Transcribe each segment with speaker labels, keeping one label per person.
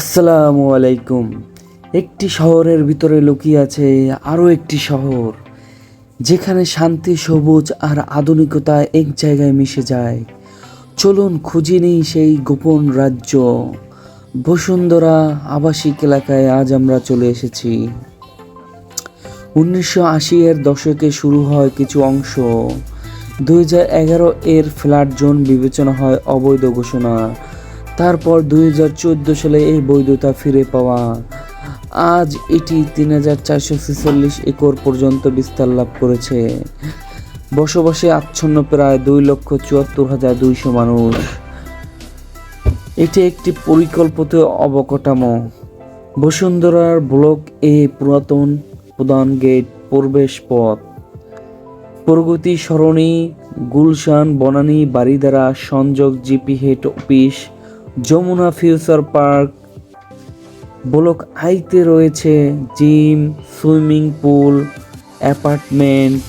Speaker 1: আসসালামু আলাইকুম। একটি শহরের ভিতরে লুকিয়ে আছে আরও একটি শহর, যেখানে শান্তি, সবুজ আর আধুনিকতা এক জায়গায় মিশে যায়। চলুন খুঁজে নিই সেই গোপন রাজ্য। বসুন্ধরা আবাসিক এলাকায় আজ আমরা চলে এসেছি। উনিশশো আশি এর দশকে শুরু হয় কিছু অংশ। দুই হাজার এগারো এর ফ্ল্যাট জোন বিবেচনা হয় অবৈধ ঘোষণা তারপর দুই হাজার চোদ্দ সালে এই বৈধতা ফিরে পাওয়া। আজ এটি তিন হাজার চারশো ছেচল্লিশ একর পর্যন্ত বিস্তার লাভ করেছে। বসবাসে আচ্ছন্ন প্রায় দুই লক্ষ চুয়াত্তর হাজার দুইশো মানুষ। এটি একটি পরিকল্পিত অবকাঠামো। বসুন্ধরার ব্লক এ পুরাতন প্রধান গেট প্রবেশ পথ। প্রগতি সরণি, গুলশান, বনানী বাড়িধারা সংযোগ GP head office Jamuna future park, block আইতে রয়েছে gym, swimming pool, apartment,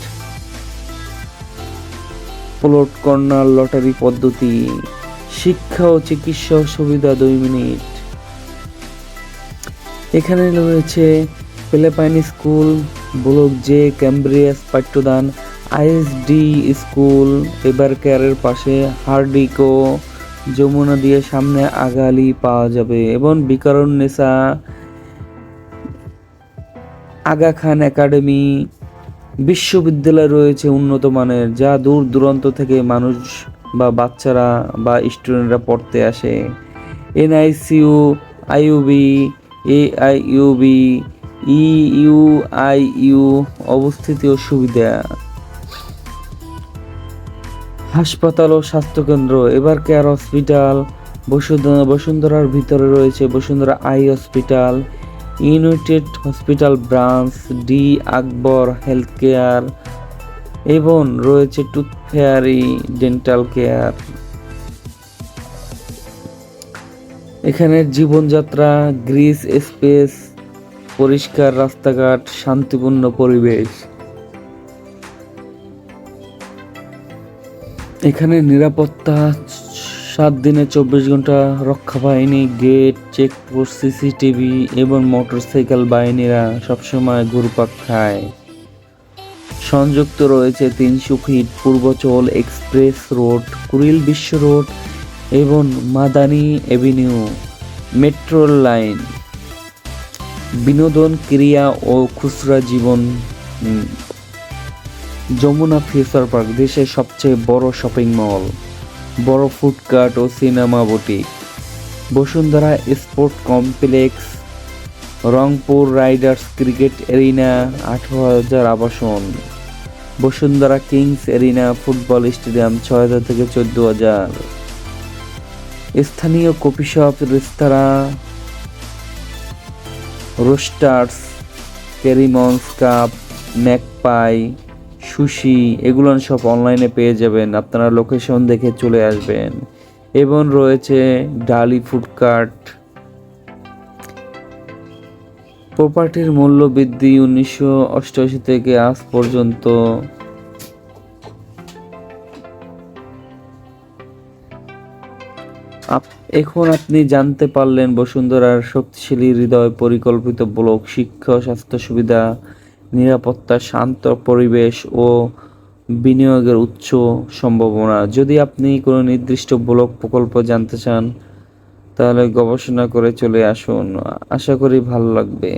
Speaker 1: plot corner, lottery পদ্ধতি, শিক্ষা ও চিকিৎসা সুবিধা দুই মিনিট। এখানে রয়েছে পেলেপাইন স্কুল, ব্লক জে ক্যাম্ব্রিয়াস পাঠ্যদান, আইএসডি স্কুল, এবার কেয়ারের পাশে হার্ডিকো যমুনা দিয়ে সামনে আগালি পাওয়া যাবে এবং বিকারুন নেসা আগা খান একাডেমি বিশ্ববিদ্যালয় রয়েছে উন্নত মানের যা দূর দূরান্ত থেকে মানুষ বা বাচ্চারা বা স্টুডেন্টরা পড়তে আসে। এনআইসিউ, আইইউবি, এআইইউবি ইউআইইউ অবস্থিত সুবিধা। হাসপাতাল ও স্বাস্থ্যকেন্দ্র। এবার কেয়ার হসপিটাল বসুন্ধরা বসুন্ধরার ভিতরে রয়েছে Bashundhara eye hospital, United hospital branch, D Akbar health care এবং রয়েছে টুথ ফেয়ারি ডেন্টাল কেয়ার। এখানে জীবনযাত্রা, গ্রিস স্পেস, পরিষ্কার রাস্তাঘাট, শান্তিপূর্ণ পরিবেশ। এখানে নিরাপত্তা, সাত দিনে চব্বিশ ঘণ্টা রক্ষা বাহিনী, গেট চেকপোস্ট সিসিটিভি এবং মোটরসাইকেল বাহিনীরা সবসময় ঘুরপাক খায়। সংযুক্ত রয়েছে তিনশো feet Purbachal express road, Kuril Bishwa road এবং মাদানি এভিনিউ মেট্রো লাইন। বিনোদন, ক্রিয়া ও খুচরা জীবন যমুনা ফিউচার পার্ক, দেশের সবচেয়ে বড় শপিং মল বড় ফুডকার্ট ও cinema boutique Bashundhara sport complex Rangpur riders cricket arena, আঠারো হাজার আবাসন, Bashundhara kings arena football stadium, ছয় হাজার থেকে চোদ্দ হাজার। স্থানীয় কফি শপ, রেস্তোরাঁ, রোস্টার্স ক্যারিমন্স কাপ, ম্যাকপাই সুশি, এগুলো সব অনলাইনে পেয়ে যাবেন। আপনারা লোকেশন দেখে চলে আসবেন। এবং রয়েছে ডালি ফুডকার্ট প্রপার্টির মূল্য বৃদ্ধি উনিশশো অষ্টআশি থেকে আজ পর্যন্ত। এখন আপনি জানতে পারলেন বসুন্ধরার শক্তিশালী হৃদয় পরিকল্পিত ব্লক শিক্ষা স্বাস্থ্য সুবিধা। নিরাপত্তা, শান্ত পরিবেশ ও বিনিয়োগের উচ্চ সম্ভাবনা। যদি আপনি কোনো নির্দিষ্ট ব্লক প্রকল্প জানতে চান, তাহলে গবেষণা করে চলে আসুন। আশা করি ভালো লাগবে।